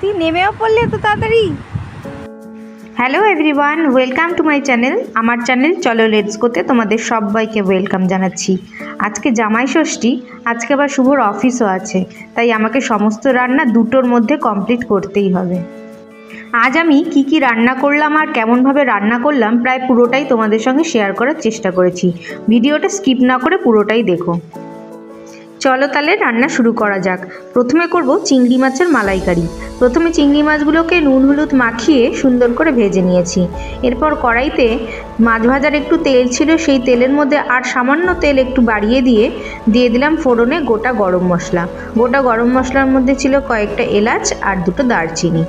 তুই নেমেও পড়লি এত তাড়াতাড়ি? Hello everyone welcome to my channel আমার চ্যানেল চলো লেটস গোতে তোমাদের সবাইকে ওয়েলকাম জানাচ্ছি। আজকে জামাই ষষ্ঠী, আজকে আবার শুভর অফিসও আছে। তাই আমাকে সমস্ত রান্না দুটোর মধ্যে কমপ্লিট করতেই হবে। আজ আমি কি কি রান্না করলাম আর কেমনভাবে রান্না করলাম, প্রায় পুরোটাই তোমাদের সঙ্গে শেয়ার করার চেষ্টা করেছি। ভিডিওটা স্কিপ না করে পুরোটাই দেখো। চলো তাহলে রান্না শুরু করা যাক। প্রথমে করব চিংড়ি মাছের মালাইকারি। প্রথমে চিংড়ি মাছগুলোকে নুন হলুদ মাখিয়ে সুন্দর করে ভেজে নিয়েছি। এরপর কড়াইতে মাছ ভাজার একটু তেল ছিল, সেই তেলের মধ্যে আর সামান্য তেল একটু বাড়িয়ে দিয়ে দিয়ে দিলাম ফোড়নে গোটা গরম মশলা। গোটা গরম মশলার মধ্যে ছিল কয়েকটা এলাচ আর দুটো দারচিনি।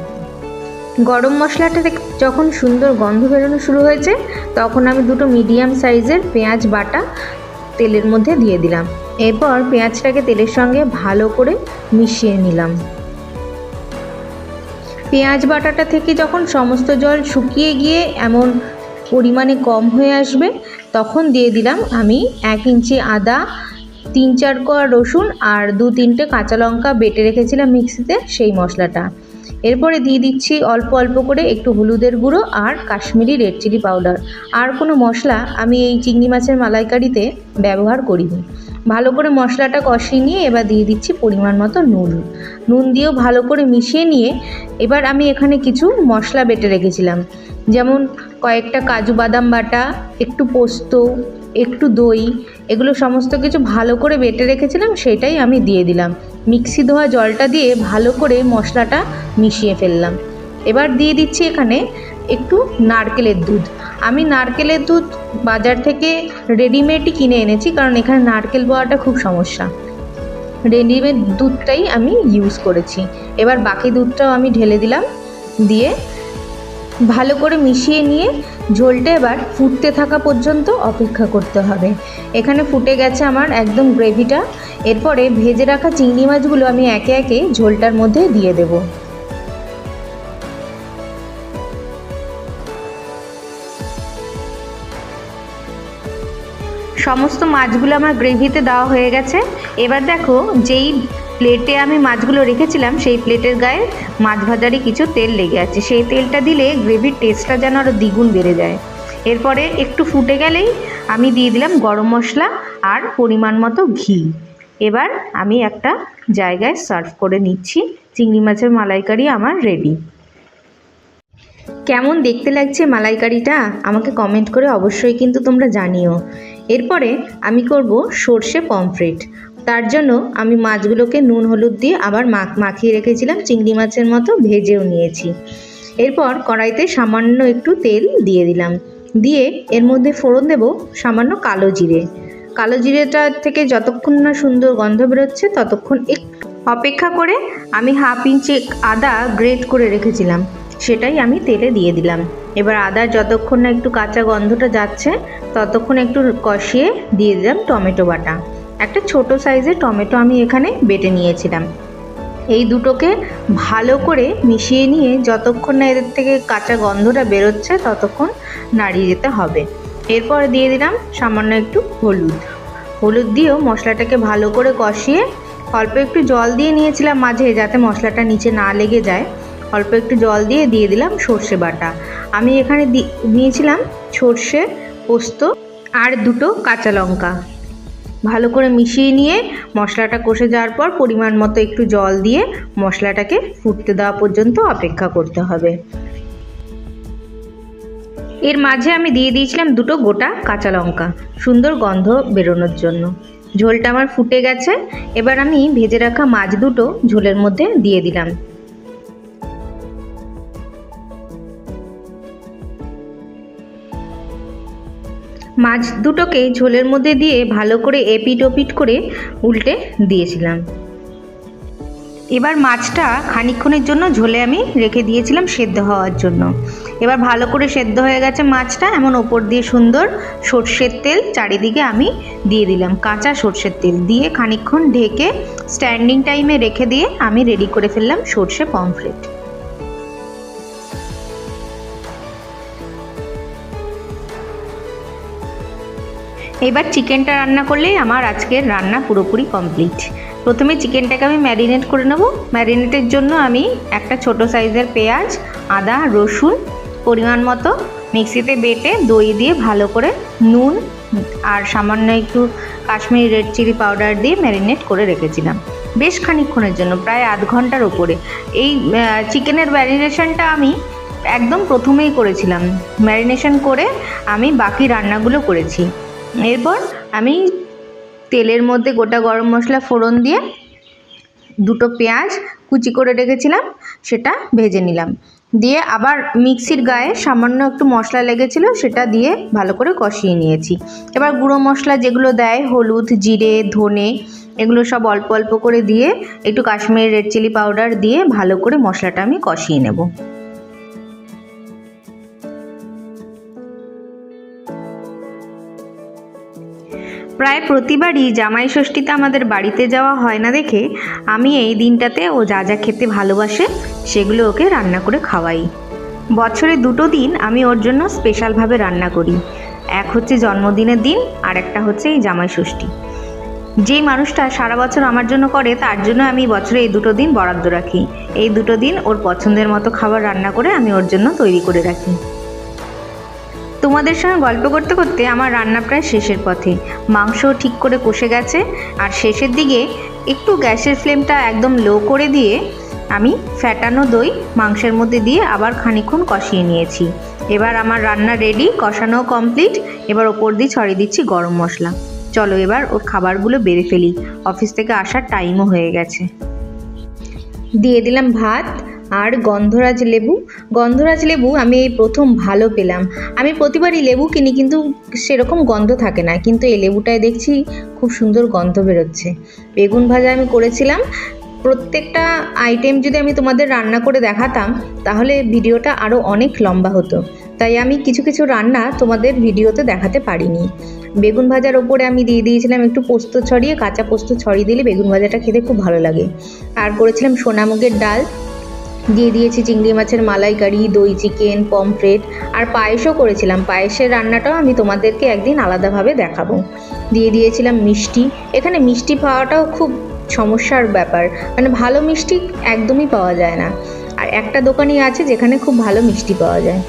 গরম মশলাটা যখন সুন্দর গন্ধ বেরোনো শুরু হয়েছে, তখন আমি দুটো মিডিয়াম সাইজের পেঁয়াজ বাটা তেলের মধ্যে দিয়ে দিলাম। এরপর পেঁয়াজটাকে তেলের সঙ্গে ভালো করে মিশিয়ে নিলাম। পেঁয়াজ বাটাটা থেকে যখন সমস্ত জল শুকিয়ে গিয়ে এমন পরিমাণে কম হয়ে আসবে, তখন দিয়ে দিলাম আমি এক ইঞ্চি আদা, তিন চার কোয়া রসুন আর দু তিনটে কাঁচা লঙ্কা বেটে রেখেছিলাম মিক্সিতে সেই মশলাটা। এরপরে দিয়ে দিচ্ছি অল্প অল্প করে একটু হলুদের গুঁড়ো আর কাশ্মীরি রেড চিলি পাউডার। আর কোনো মশলা আমি এই চিংড়ি মাছের মালাইকারিতে ব্যবহার করিনি। ভালো করে মশলাটা কষিয়ে নিয়ে এবার দিয়ে দিচ্ছি পরিমাণ মতো নুন। নুন দিয়েও ভালো করে মিশিয়ে নিয়ে এবার আমি এখানে কিছু মশলা বেটে রেখেছিলাম। যেমন কয়েকটা কাজু বাদাম বাটা, একটু পোস্ত, একটু দই, এগুলো সমস্ত কিছু ভালো করে বেটে রেখেছিলাম, সেটাই আমি দিয়ে দিলাম। মিক্সি ধোয়া জলটা দিয়ে ভালো করে মশলাটা মিশিয়ে ফেললাম। এবার দিয়ে দিচ্ছি এখানে একটু নারকেলের দুধ। আমি নারকেলের দুধ বাজার থেকে রেডিমেডই কিনে এনেছি কারণ এখানে নারকেল পাওয়াটা খুব সমস্যা। রেডিমেড দুধটাই আমি ইউজ করেছি। এবার বাকি দুধটাও আমি ঢেলে দিলাম, দিয়ে ভালো করে মিশিয়ে নিয়ে ঝোলটা এবার ফুটতে থাকা পর্যন্ত অপেক্ষা করতে হবে। এখানে ফুটে গেছে আমার একদম গ্রেভিটা। এরপরে ভেজে রাখা চিংড়ি মাছগুলো আমি একে একে ঝোলটার মধ্যে দিয়ে দেবো। সমস্ত মাছগুলো আমার গ্রেভিতে দেওয়া হয়ে গেছে। এবার দেখো যেই প্লেটে আমি মাছগুলো রেখেছিলাম, সেই প্লেটের গায়ে মাছ ভাজারই কিছু তেল লেগে আছে। সেই তেলটা দিলে গ্রেভির টেস্টটা যেন আরও দ্বিগুণ বেড়ে যায়। এরপরে একটু ফুটে গেলেই আমি দিয়ে দিলাম গরম মশলা আর পরিমাণ মতো ঘি। এবার আমি একটা জায়গায় সার্ভ করে নিচ্ছি। চিংড়ি মাছের মালাইকারি আমার রেডি কেমন দেখতে লাগছে মালাইকারিটা? আমাকে কমেন্ট করে অবশ্যই কিন্তু তোমরা জানিও। এরপরে আমি করব সর্ষে পমফ্রেট তার জন্য আমি মাছগুলোকে নুন, হলুদ দিয়ে আবার মাখ মাখিয়ে রেখেছিলাম, চিংড়ি মাছের মতো ভেজেও নিয়েছি। এরপর কড়াইতে সামান্য একটু তেল দিয়ে দিলাম। দিয়ে এর মধ্যে ফোড়ন দেব সামান্য কালো জিরে। কালো জিরেটা থেকে যতক্ষণ না সুন্দর গন্ধ বেরোচ্ছে, ততক্ষণ একটু অপেক্ষা করে আমি হাফ ইঞ্চি আদা গ্রেট করে রেখেছিলাম। সেটাই আমি তেলে দিয়ে দিলাম। এবার আদার যতক্ষণ না একটু কাঁচা গন্ধটা যাচ্ছে, ততক্ষণ একটু কষিয়ে দিয়ে দিলাম টমেটো বাটা। একটা ছোট সাইজের টমেটো আমি এখানে বেটে নিয়েছিলাম। এই দুটোকে ভালো করে মিশিয়ে নিয়ে যতক্ষণ না এদের থেকে কাঁচা গন্ধটা বেরোচ্ছে, ততক্ষণ নাড়িয়ে যেতে হবে। এরপর দিয়ে দিলাম সামান্য একটু হলুদ। হলুদ দিয়েও মশলাটাকে ভালো করে কষিয়ে অল্প একটু জল দিয়ে নিয়েছিলাম মাঝে যাতে মশলাটা নিচে না লেগে যায়। অল্প একটু জল দিয়ে দিয়ে দিলাম সর্ষে বাটা। আমি এখানে নিয়েছিলাম সর্ষে, পোস্ত আর দুটো কাঁচা লঙ্কা। ভালো করে মিশিয়ে নিয়ে মশলাটা কষে যাওয়ার পর পরিমাণ মতো একটু জল দিয়ে মশলাটাকে ফুটতে দেওয়া পর্যন্ত অপেক্ষা করতে হবে। এর মাঝে আমি দিয়ে দিয়েছিলাম দুটো গোটা কাঁচা লঙ্কা, সুন্দর গন্ধ বেরোনোর জন্য। ঝোলটা আমার ফুটে গেছে, এবার আমি ভেজে রাখা মাছ দুটো ঝোলের মধ্যে দিয়ে দিলাম। মাছ দুটোকে ঝোলের মধ্যে দিয়ে ভালো করে এপিট ওপিট করে উল্টে দিয়েছিলাম। এবার মাছটা খানিকক্ষণের জন্য ঝোলে আমি রেখে দিয়েছিলাম সেদ্ধ হওয়ার জন্য। এবার ভালো করে সেদ্ধ হয়ে গেছে মাছটা, এমন ওপর দিয়ে সুন্দর সর্ষের তেল চারিদিকে আমি দিয়ে দিলাম, কাঁচা সর্ষের তেল দিয়ে খানিকক্ষণ ঢেকে স্ট্যান্ডিং টাইমে রেখে দিয়ে আমি রেডি করে ফেললাম সর্ষে পমফ্রেট। এবার চিকেনটা রান্না করলেই আমার আজকের রান্না পুরোপুরি কমপ্লিট প্রথমে চিকেনটাকে আমি ম্যারিনেট করে নেব। ম্যারিনেটের জন্য আমি একটা ছোট সাইজের পেঁয়াজ, আদা, রসুন পরিমাণ মতো মিক্সিতে বেটে দই দিয়ে ভালো করে নুন আর সামান্য একটু কাশ্মীরি রেড চিলি পাউডার দিয়ে ম্যারিনেট করে রেখেছিলাম। বেশ খানিকক্ষণের জন্য, প্রায় আধ ঘণ্টার ওপরে। এই চিকেনের ম্যারিনেশনটা আমি একদম প্রথমেই করেছিলাম। ম্যারিনেশন করে আমি বাকি রান্নাগুলো করেছি। এরপর আমি তেলের মধ্যে গোটা গরম মশলা ফোড়ন দিয়ে দুটো পেঁয়াজ কুচি করে রেখেছিলাম, সেটা ভেজে নিলাম। দিয়ে আবার মিক্সির গায়ে সামান্য একটু মশলা লেগেছিলো, সেটা দিয়ে ভালো করে কষিয়ে নিয়েছি। এবার গুঁড়ো মশলা যেগুলো দেয়, হলুদ, জিরে, ধনে, এগুলো সব অল্প অল্প করে দিয়ে একটু কাশ্মীরি রেড চিলি পাউডার দিয়ে ভালো করে মশলাটা আমি কষিয়ে নেব। প্রায় প্রতিবারই জামাই ষষ্ঠীতে আমাদের বাড়িতে যাওয়া হয় না দেখে আমি এই দিনটাতে ও যা যা খেতে ভালোবাসে সেগুলো ওকে রান্না করে খাওয়াই। বছরে দুটো দিন আমি ওর জন্য স্পেশালভাবে রান্না করি। এক হচ্ছে জন্মদিনের দিন, আর একটা হচ্ছে এই জামাই ষষ্ঠী। যেই মানুষটা সারা বছর আমার জন্য করে, তার জন্য আমি বছরে এই দুটো দিন বরাদ্দ রাখি। এই দুটো দিন ওর পছন্দের মতো খাবার রান্না করে আমি ওর জন্য তৈরি করে রাখি। তোমাদের সঙ্গে গল্প করতে করতে আমার রান্না প্রায় শেষের পথে। মাংস ঠিক করে কষে গেছে, আর শেষের দিকে একটু গ্যাসের ফ্লেমটা একদম লো করে দিয়ে আমি ফ্যাটানো দই মাংসের মধ্যে দিয়ে আবার খানিক্ষণ কষিয়ে নিয়েছি। এবার আমার রান্না রেডি কষানো কমপ্লিট এবার ওপর দিয়ে ছড়িয়ে দিচ্ছি গরম মশলা। চলো এবার ওর খাবারগুলো বেড়ে ফেলি। অফিস থেকে আসার টাইমও হয়ে গেছে। দিয়ে দিলাম ভাত আর গন্ধরাজ লেবু। গন্ধরাজ লেবু আমি এই প্রথম ভালো পেলাম। আমি প্রতিবারই লেবু কিনি কিন্তু সেরকম গন্ধ থাকে না। কিন্তু এই লেবুটায় দেখছি খুব সুন্দর গন্ধ বেরোচ্ছে। বেগুন ভাজা আমি করেছিলাম। প্রত্যেকটা আইটেম যদি আমি তোমাদের রান্না করে দেখাতাম, তাহলে ভিডিওটা আরও অনেক লম্বা হতো। তাই আমি কিছু কিছু রান্না তোমাদের ভিডিওতে দেখাতে পারিনি। বেগুন ভাজার ওপরে আমি দিয়ে দিয়েছিলাম একটু পোস্ত ছড়িয়ে, কাঁচা পোস্ত ছড়িয়ে দিলে বেগুন ভাজাটা খেতে খুব ভালো লাগে। আর করেছিলাম সোনামুগের ডাল। দিয়ে দিয়েছি চিংড়ি মাছের মালাইকারি, দই চিকেন, পমফ্রেট। আর পায়েসও করেছিলাম। পায়েসের রান্নাটাও আমি তোমাদেরকে একদিন আলাদাভাবে দেখাবো। দিয়ে দিয়েছিলাম মিষ্টি। এখানে মিষ্টি পাওয়াটাও খুব সমস্যার ব্যাপার। মানে ভালো মিষ্টি একদমই পাওয়া যায় না। আর একটা দোকানই আছে যেখানে খুব ভালো মিষ্টি পাওয়া যায়।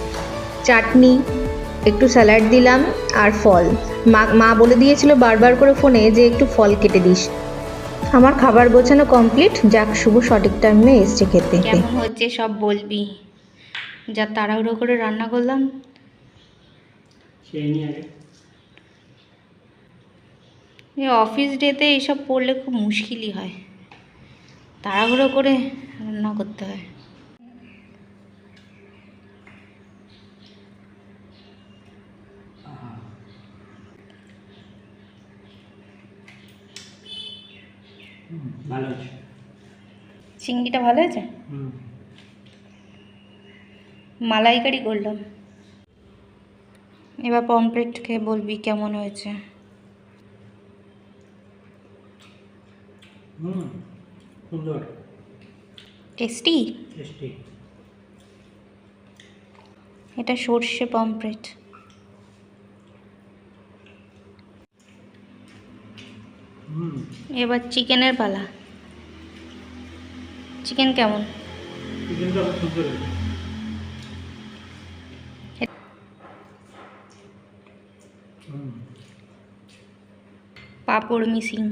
চাটনি, একটু স্যালাড দিলাম আর ফল। মা মা বলে দিয়েছিল বারবার করে ফোনে যে একটু ফল কেটে দিস। আমার খাবার গোছানো কমপ্লিট যাক শুভ সঠিক টাইমে এসছে খেতে। কেমন হচ্ছে সব বলবি? যা তাড়াহুড়ো করে রান্না করলাম। এই অফিস ডেতে এইসব পড়লে খুব মুশকিলই হয়। তাড়াহুড়ো করে রান্না করতে হয়। ভালো আছে। চিংড়িটা ভালো আছে? মালাইকারি করলাম। এবার পমপ্লেট খেয়ে বলবি কেমন হয়েছে? সুন্দর। টেস্টি? টেস্টি। এটা সর্ষে পমপ্লেট এবার চিকেনের পালা। চিকেন কেমন? পাঁপড় মিসিং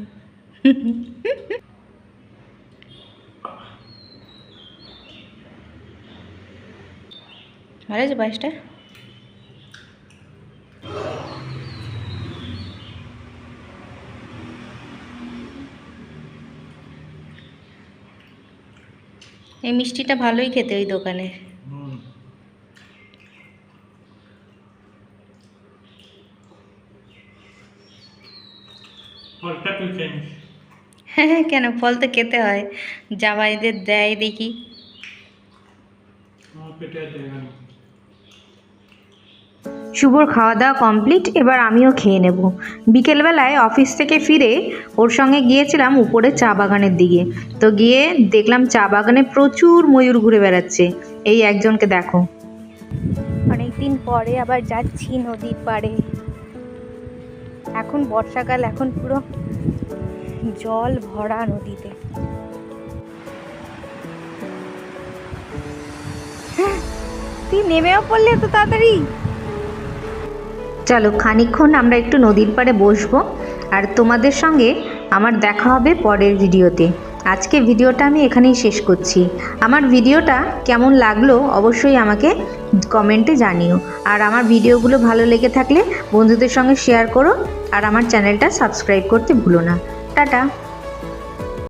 ভালো আছে পায়েসটা? এই মিষ্টিটা ভালোই খেতে ওই দোকানে। নিস। হ্যাঁ কেন? ফল তো খেতে হয়। জামাইদের দেয় দেখি। পেটে শুভর খাওয়া দাওয়া কমপ্লিট এবার আমিও খেয়ে নেব। বিকেলবেলায় অফিস থেকে ফিরে ওর সঙ্গে গিয়েছিলাম উপরে চা বাগানের দিকে। তো গিয়ে দেখলাম চা বাগানে প্রচুর ময়ূর ঘুরে বেড়াচ্ছে। এই একজনকে দেখো। অনেকদিন পরে আবার যাচ্ছি নদীর পাড়ে। এখন বর্ষাকাল, এখন পুরো জল ভরা নদীতে। তুই নেমেও পড়লে এত তাড়াতাড়ি? চলো খানিক্ষণ আমরা একটু নদীর পাড়ে বসবো আর তোমাদের সঙ্গে আমার দেখা হবে পরের ভিডিওতে। আজকে ভিডিওটা আমি এখানেই শেষ করছি। আমার ভিডিওটা কেমন লাগল অবশ্যই আমাকে কমেন্টে জানিও। আর আমার ভিডিওগুলো ভালো লেগে থাকলে বন্ধুদের সঙ্গে শেয়ার করো আর আমার চ্যানেলটা সাবস্ক্রাইব করতে ভুলো না। টাটা।